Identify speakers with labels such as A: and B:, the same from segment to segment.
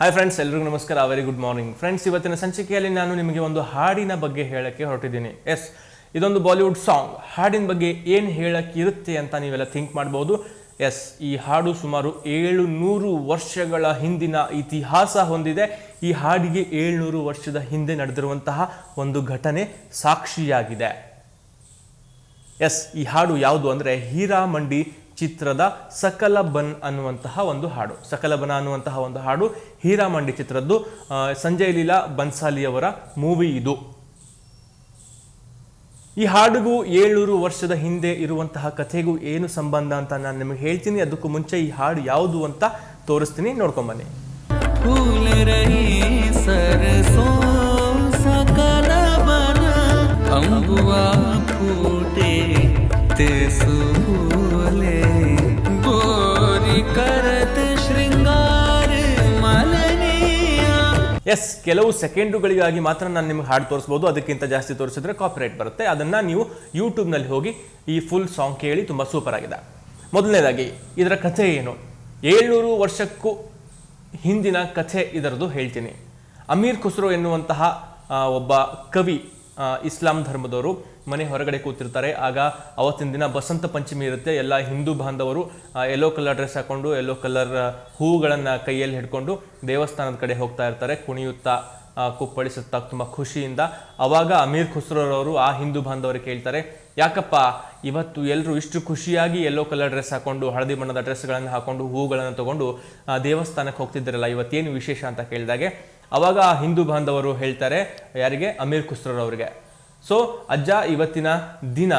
A: Hi friends ಎಲ್ರಿಗೂ ನಮಸ್ಕಾರ very good morning friends ಇವತ್ತಿನ ಸಂಚಿಕೆಯಲ್ಲಿ ನಾನು ನಿಮಗೆ ಒಂದು ಹಾಡಿನ ಬಗ್ಗೆ ಹೇಳಕ್ಕೆ ಹೊರಟಿದ್ದೀನಿ. ಎಸ್ ಇದೊಂದು ಬಾಲಿವುಡ್ ಸಾಂಗ್ ಹಾಡಿನ ಬಗ್ಗೆ ಏನು ಹೇಳಕ್ಕೆ ಇರುತ್ತೆ ಅಂತ ನೀವೆಲ್ಲ ಥಿಂಕ್ ಮಾಡ್ಬೋದು. ಎಸ್ ಈ ಹಾಡು ಸುಮಾರು ಏಳು ನೂರು ವರ್ಷಗಳ ಹಿಂದಿನ ಇತಿಹಾಸ ಹೊಂದಿದೆ. ಈ ಹಾಡಿಗೆ ಏಳ್ನೂರು ವರ್ಷದ ಹಿಂದೆ ನಡೆದಿರುವಂತಹ ಒಂದು ಘಟನೆ ಸಾಕ್ಷಿಯಾಗಿದೆ. ಎಸ್ ಈ ಹಾಡು ಯಾವುದು ಅಂದರೆ ಹೀರಾಮಂಡಿ ಚಿತ್ರದ ಸಕಲ ಬನ್ ಅನ್ನುವಂತಹ ಒಂದು ಹಾಡು. ಸಕಲ ಬನ ಅನ್ನುವಂತಹ ಒಂದು ಹಾಡು ಹೀರಾಮಂಡಿ ಚಿತ್ರದ್ದು. ಸಂಜಯ್ ಲೀಲಾ ಬನ್ಸಾಲಿಯವರ ಮೂವಿ ಇದು. ಈ ಹಾಡಿಗೂ ಏಳ್ನೂರು ವರ್ಷದ ಹಿಂದೆ ಇರುವಂತಹ ಕಥೆಗೂ ಏನು ಸಂಬಂಧ ಅಂತ ನಾನು ನಿಮಗೆ ಹೇಳ್ತೀನಿ. ಅದಕ್ಕೂ ಮುಂಚೆ ಈ ಹಾಡು ಯಾವುದು ಅಂತ ತೋರಿಸ್ತೀನಿ. ನೋಡ್ಕೊಂಬನ್ನಿ
B: फूल
A: ಎಸ್ ಕೆಲವು ಸೆಕೆಂಡುಗಳಿಗಾಗಿ ಮಾತ್ರ ನಾನು ನಿಮ್ಗೆ ಹಾಡು ತೋರಿಸ್ಬೋದು. ಅದಕ್ಕಿಂತ ಜಾಸ್ತಿ ತೋರಿಸಿದ್ರೆ ಕಾಪಿರೈಟ್ ಬರುತ್ತೆ. ಅದನ್ನ ನೀವು ಯೂಟ್ಯೂಬ್ನಲ್ಲಿ ಹೋಗಿ ಈ ಫುಲ್ ಸಾಂಗ್ ಕೇಳಿ ತುಂಬ ಸೂಪರ್ ಆಗಿದೆ. ಮೊದಲನೇದಾಗಿ, ಇದರ ಕಥೆ ಏನು? ಏಳ್ನೂರು ವರ್ಷಕ್ಕೂ ಹಿಂದಿನ ಕಥೆ ಇದರದು ಹೇಳ್ತೀನಿ. ಅಮೀರ್ ಖುಸ್ರೋ ಎನ್ನುವಂತಹ ಒಬ್ಬ ಕವಿ ಇಸ್ಲಾಂ ಧರ್ಮದವರು ಮನೆ ಹೊರಗಡೆ ಕೂತಿರ್ತಾರೆ. ಆಗ ಅವತ್ತಿನ ದಿನ ಬಸಂತ ಪಂಚಮಿ ಇರುತ್ತೆ. ಎಲ್ಲ ಹಿಂದೂ ಬಾಂಧವರು ಯೆಲ್ಲೋ ಕಲರ್ ಡ್ರೆಸ್ ಹಾಕೊಂಡು ಯೆಲ್ಲೋ ಕಲರ್ ಹೂಗಳನ್ನು ಕೈಯಲ್ಲಿ ಹಿಡ್ಕೊಂಡು ದೇವಸ್ಥಾನದ ಕಡೆ ಹೋಗ್ತಾ ಇರ್ತಾರೆ. ಕುಣಿಯುತ್ತಾ ಕುಪ್ಪಳಿಸುತ್ತಾ ತುಂಬ ಖುಷಿಯಿಂದ. ಅವಾಗ ಅಮೀರ್ ಖುಸ್ರೋರವರು ಆ ಹಿಂದೂ ಬಾಂಧವರಿಗೆ ಕೇಳ್ತಾರೆ, ಯಾಕಪ್ಪ, ಇವತ್ತು ಎಲ್ಲರೂ ಇಷ್ಟು ಖುಷಿಯಾಗಿ ಯೆಲ್ಲೋ ಕಲರ್ ಡ್ರೆಸ್ ಹಾಕೊಂಡು, ಹಳದಿ ಬಣ್ಣದ ಡ್ರೆಸ್ಗಳನ್ನು ಹಾಕೊಂಡು, ಹೂಗಳನ್ನು ತಗೊಂಡು ದೇವಸ್ಥಾನಕ್ಕೆ ಹೋಗ್ತಿದ್ದಿರಲ್ಲ, ಇವತ್ತೇನು ವಿಶೇಷ? ಅಂತ ಕೇಳಿದಾಗೆ ಅವಾಗ ಆ ಹಿಂದೂ ಬಾಂಧವರು ಹೇಳ್ತಾರೆ, ಯಾರಿಗೆ? ಅಮೀರ್ ಖುಸ್ರರವರಿಗೆ. ಸೊ ಅಜ್ಜ, ಇವತ್ತಿನ ದಿನ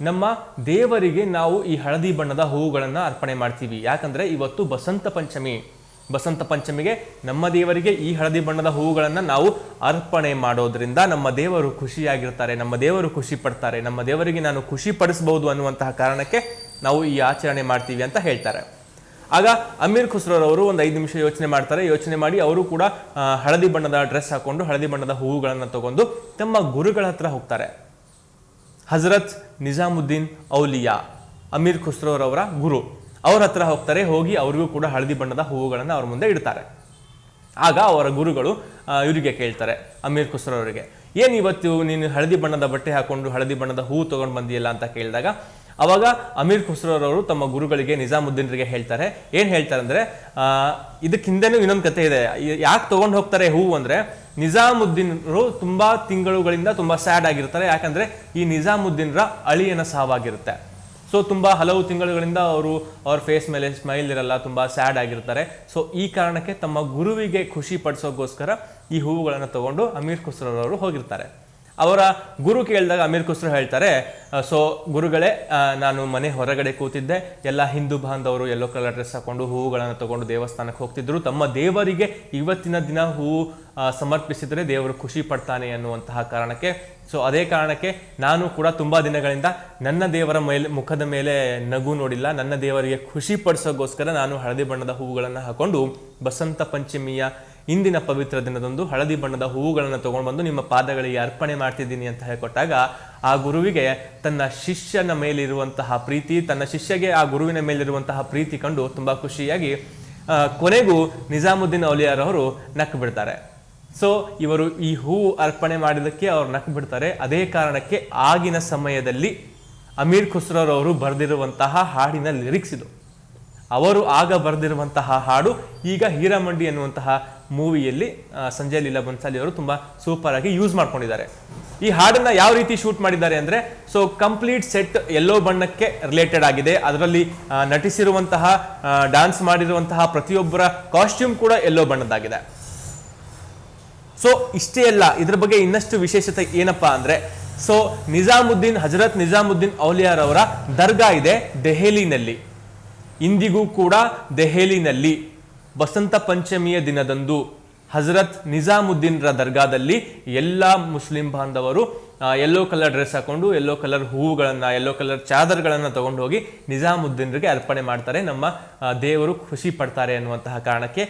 A: ನಮ್ಮ ದೇವರಿಗೆ ನಾವು ಈ ಹಳದಿ ಬಣ್ಣದ ಹೂಗಳನ್ನು ಅರ್ಪಣೆ ಮಾಡ್ತೀವಿ. ಯಾಕಂದರೆ ಇವತ್ತು ಬಸಂತ ಪಂಚಮಿ. ಬಸಂತ ಪಂಚಮಿಗೆ ನಮ್ಮ ದೇವರಿಗೆ ಈ ಹಳದಿ ಬಣ್ಣದ ಹೂಗಳನ್ನು ನಾವು ಅರ್ಪಣೆ ಮಾಡೋದ್ರಿಂದ ನಮ್ಮ ದೇವರು ಖುಷಿಯಾಗಿರ್ತಾರೆ, ನಮ್ಮ ದೇವರು ಖುಷಿ ಪಡ್ತಾರೆ, ನಮ್ಮ ದೇವರಿಗೆ ನಾನು ಖುಷಿ ಪಡಿಸ್ಬೋದು ಅನ್ನುವಂತಹ ಕಾರಣಕ್ಕೆ ನಾವು ಈ ಆಚರಣೆ ಮಾಡ್ತೀವಿ ಅಂತ ಹೇಳ್ತಾರೆ. ಆಗ ಅಮೀರ್ ಖುಸ್ರೋರವರು ಒಂದು ಐದು ನಿಮಿಷ ಯೋಚನೆ ಮಾಡ್ತಾರೆ. ಯೋಚನೆ ಮಾಡಿ ಅವರು ಕೂಡ ಹಳದಿ ಬಣ್ಣದ ಡ್ರೆಸ್ ಹಾಕೊಂಡು, ಹಳದಿ ಬಣ್ಣದ ಹೂವುಗಳನ್ನು ತಗೊಂಡು ತಮ್ಮ ಗುರುಗಳ ಹತ್ರ ಹೋಗ್ತಾರೆ. ಹಜರತ್ ನಿಜಾಮುದ್ದೀನ್ ಔಲಿಯಾ, ಅಮೀರ್ ಖುಸ್ರೋರವರ ಗುರು. ಅವ್ರ ಹತ್ರ ಹೋಗ್ತಾರೆ, ಹೋಗಿ ಅವ್ರಿಗೂ ಕೂಡ ಹಳದಿ ಬಣ್ಣದ ಹೂವುಗಳನ್ನು ಅವ್ರ ಮುಂದೆ ಇಡ್ತಾರೆ. ಆಗ ಅವರ ಗುರುಗಳು ಇವರಿಗೆ ಕೇಳ್ತಾರೆ, ಅಮೀರ್ ಖುಸ್ರೋರಿಗೆ ಏನು ಇವತ್ತು ನೀನು ಹಳದಿ ಬಣ್ಣದ ಬಟ್ಟೆ ಹಾಕೊಂಡು, ಹಳದಿ ಬಣ್ಣದ ಹೂವು ತಗೊಂಡು ಬಂದಿಯಲ್ಲ? ಅಂತ ಕೇಳಿದಾಗ ಅವಾಗ ಅಮೀರ್ ಖುಸ್ರೋರವರು ತಮ್ಮ ಗುರುಗಳಿಗೆ ನಿಜಾಮುದ್ದೀನ್ರಿಗೆ ಹೇಳ್ತಾರೆ. ಏನು ಹೇಳ್ತಾರೆ ಅಂದರೆ ಇದಕ್ಕೆ ಹಿಂದೆನೂ ಇನ್ನೊಂದು ಕತೆ ಇದೆ. ಯಾಕೆ ತಗೊಂಡು ಹೋಗ್ತಾರೆ ಹೂವು ಅಂದರೆ, ನಿಜಾಮುದ್ದೀನ್ರು ತುಂಬಾ ತಿಂಗಳುಗಳಿಂದ ತುಂಬಾ ಸ್ಯಾಡ್ ಆಗಿರ್ತಾರೆ. ಯಾಕಂದ್ರೆ, ಈ ನಿಜಾಮುದ್ದೀನ್ರ ಅಳಿಯನ ಸಾವಾಗಿರುತ್ತೆ. ಸೊ, ತುಂಬಾ ಹಲವು ತಿಂಗಳುಗಳಿಂದ ಅವರು ಅವ್ರ ಫೇಸ್ ಮೇಲೆ ಸ್ಮೈಲ್ ಇರಲ್ಲ, ತುಂಬಾ ಸ್ಯಾಡ್ ಆಗಿರ್ತಾರೆ. ಸೊ, ಈ ಕಾರಣಕ್ಕೆ ತಮ್ಮ ಗುರುವಿಗೆ ಖುಷಿ ಪಡಿಸೋಕ್ಕೋಸ್ಕರ ಈ ಹೂವುಗಳನ್ನು ತಗೊಂಡು ಅಮೀರ್ ಖುಸ್ರವರು ಹೋಗಿರ್ತಾರೆ. ಅವರ ಗುರು ಕೇಳಿದಾಗ ಅಮೀರ್ ಖುಸ್ರು ಹೇಳ್ತಾರೆ ಸೊ ಗುರುಗಳೇ ನಾನು ಮನೆ ಹೊರಗಡೆ ಕೂತಿದ್ದೆ. ಎಲ್ಲ ಹಿಂದೂ ಬಾಂಧವರು ಯೆಲ್ಲೋ ಕಲರ್ ಡ್ರೆಸ್ ಹಾಕೊಂಡು ಹೂವುಗಳನ್ನು ತಗೊಂಡು ದೇವಸ್ಥಾನಕ್ಕೆ ಹೋಗ್ತಿದ್ರು. ತಮ್ಮ ದೇವರಿಗೆ ಇವತ್ತಿನ ದಿನ ಹೂವು ಸಮರ್ಪಿಸಿದರೆ ದೇವರು ಖುಷಿ ಪಡ್ತಾನೆ ಅನ್ನುವಂತಹ ಕಾರಣಕ್ಕೆ. ಸೊ ಅದೇ ಕಾರಣಕ್ಕೆ ನಾನು ಕೂಡ ತುಂಬ ದಿನಗಳಿಂದ ನನ್ನ ದೇವರ ಮೇಲೆ, ಮುಖದ ಮೇಲೆ ನಗು ನೋಡಿಲ್ಲ. ನನ್ನ ದೇವರಿಗೆ ಖುಷಿ ಪಡಿಸೋಕ್ಕೋಸ್ಕರ ನಾನು ಹಳದಿ ಬಣ್ಣದ ಹೂವುಗಳನ್ನು ಹಾಕೊಂಡು ಬಸಂತ ಪಂಚಮಿಯ ಇಂದಿನ ಪವಿತ್ರ ದಿನದಂದು ಹಳದಿ ಬಣ್ಣದ ಹೂವುಗಳನ್ನು ತಗೊಂಡು ಬಂದು ನಿಮ್ಮ ಪಾದಗಳಿಗೆ ಅರ್ಪಣೆ ಮಾಡ್ತಿದ್ದೀನಿ ಅಂತ ಹೇಳಿಕೊಟ್ಟಾಗ ಆ ಗುರುವಿಗೆ ತನ್ನ ಶಿಷ್ಯನ ಮೇಲಿರುವಂತಹ ಪ್ರೀತಿ, ತನ್ನ ಶಿಷ್ಯಗೆ ಆ ಗುರುವಿನ ಮೇಲಿರುವಂತಹ ಪ್ರೀತಿ ಕಂಡು ತುಂಬ ಖುಷಿಯಾಗಿ ಕೊನೆಗೂ ನಿಜಾಮುದ್ದೀನ್ ಔಲಿಯಾರವರು ನಕ್ಕು ಬಿಡ್ತಾರೆ. ಸೊ ಇವರು ಈ ಹೂವು ಅರ್ಪಣೆ ಮಾಡಿದಕ್ಕೆ ಅವರು ನಕ್ಕು ಬಿಡ್ತಾರೆ. ಅದೇ ಕಾರಣಕ್ಕೆ ಆಗಿನ ಸಮಯದಲ್ಲಿ ಅಮೀರ್ ಖುಸ್ರೋರವರು ಬರೆದಿರುವಂತಹ ಹಾಡಿನ ಲಿರಿಕ್ಸ್ ಇದು. ಅವರು ಆಗ ಬರೆದಿರುವಂತಹ ಹಾಡು, ಈಗ ಹೀರಾಮಂಡಿ ಎನ್ನುವಂತಹ ಮೂವಿಯಲ್ಲಿ ಸಂಜಯ್ ಲೀಲಾ ಬನ್ಸಾಲಿ ಅವರು ತುಂಬಾ ಸೂಪರ್ ಆಗಿ ಯೂಸ್ ಮಾಡ್ಕೊಂಡಿದ್ದಾರೆ. ಈ ಹಾಡನ್ನ ಯಾವ ರೀತಿ ಶೂಟ್ ಮಾಡಿದ್ದಾರೆ ಅಂದ್ರೆ ಸೊ ಕಂಪ್ಲೀಟ್ ಸೆಟ್ ಎಲ್ಲೋ ಬಣ್ಣಕ್ಕೆ ರಿಲೇಟೆಡ್ ಆಗಿದೆ. ಅದರಲ್ಲಿ ನಟಿಸಿರುವಂತಹ ಡಾನ್ಸ್ ಮಾಡಿರುವಂತಹ ಪ್ರತಿಯೊಬ್ಬರ ಕಾಸ್ಟ್ಯೂಮ್ ಕೂಡ ಎಲ್ಲೋ ಬಣ್ಣದ್ದಾಗಿದೆ. ಸೊ ಇಷ್ಟೇ ಅಲ್ಲ, ಇದ್ರ ಬಗ್ಗೆ ಇನ್ನಷ್ಟು ವಿಶೇಷತೆ ಏನಪ್ಪಾ ಅಂದ್ರೆ ಸೊ ನಿಜಾಮುದ್ದೀನ್, ಹಜರತ್ ನಿಜಾಮುದ್ದೀನ್ ಔಲಿಯಾರ್ ಅವರ ದರ್ಗಾ ಇದೆ ದೆಹಲಿನಲ್ಲಿ. ಇಂದಿಗೂ ಕೂಡ ದೆಹಲಿನಲ್ಲಿ ಬಸಂತ ಪಂಚಮಿಯ ದಿನದಂದು ಹಜರತ್ ನಿಜಾಮುದ್ದೀನ್ರ ದರ್ಗಾದಲ್ಲಿ ಎಲ್ಲ ಮುಸ್ಲಿಂ ಬಾಂಧವರು ಯೆಲ್ಲೋ ಕಲರ್ ಡ್ರೆಸ್ ಹಾಕೊಂಡು ಯೆಲ್ಲೋ ಕಲರ್ ಹೂವುಗಳನ್ನು ಯೆಲ್ಲೋ ಕಲರ್ ಚಾದರ್ಗಳನ್ನು ತಗೊಂಡು ಹೋಗಿ ನಿಜಾಮುದ್ದೀನ್ರಿಗೆ ಅರ್ಪಣೆ ಮಾಡ್ತಾರೆ. ನಮ್ಮ ದೇವರು ಖುಷಿ ಪಡ್ತಾರೆ ಅನ್ನುವಂತಹ ಕಾರಣಕ್ಕೆ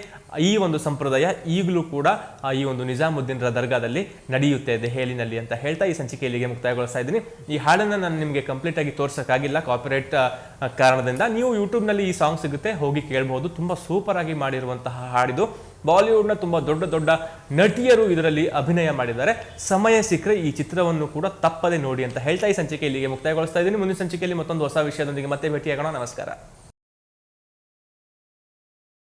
A: ಈ ಒಂದು ಸಂಪ್ರದಾಯ ಈಗಲೂ ಕೂಡ ಈ ಒಂದು ನಿಜಾಮುದ್ದೀನ್ರ ದರ್ಗಾದಲ್ಲಿ ನಡೆಯುತ್ತೆ ದೆಹಲಿನಲ್ಲಿ ಅಂತ ಹೇಳ್ತಾ ಈ ಸಂಚಿಕೆ ಇಲ್ಲಿಗೆ ಮುಕ್ತಾಯಗೊಳಿಸ್ತಾ ಇದ್ದೀನಿ. ಈ ಹಾಡನ್ನು ನಾನು ನಿಮಗೆ ಕಂಪ್ಲೀಟ್ ಆಗಿ ತೋರ್ಸಕ್ಕಾಗಿಲ್ಲ ಕಾಪಿರೈಟ್ ಕಾರಣದಿಂದ. ನೀವು ಯೂಟ್ಯೂಬ್ನಲ್ಲಿ ಈ ಸಾಂಗ್ ಸಿಗುತ್ತೆ, ಹೋಗಿ ಕೇಳ್ಬೋದು. ತುಂಬ ಸೂಪರ್ ಆಗಿ ಮಾಡಿರುವಂತಹ ಹಾಡಿದು. ಬಾಲಿವುಡ್ನ ತುಂಬ ದೊಡ್ಡ ದೊಡ್ಡ ನಟಿಯರು ಇದರಲ್ಲಿ ಅಭಿನಯ ಮಾಡಿದ್ದಾರೆ. ಸಮಯ ಸಿಕ್ಕರೆ ಈ ಚಿತ್ರವನ್ನು ಕೂಡ ತಪ್ಪದೆ ನೋಡಿ ಅಂತ ಹೇಳ್ತಾ ಈ ಸಂಚಿಕೆ ಇಲ್ಲಿಗೆ ಮುಕ್ತಾಯಗೊಳಿಸ್ತಾ ಇದ್ದೀನಿ. ಮುಂದಿನ ಸಂಚಿಕೆಯಲ್ಲಿ ಮತ್ತೊಂದು ಹೊಸ ವಿಷಯದೊಂದಿಗೆ ಮತ್ತೆ ಭೇಟಿಯಾಗೋಣ. ನಮಸ್ಕಾರ.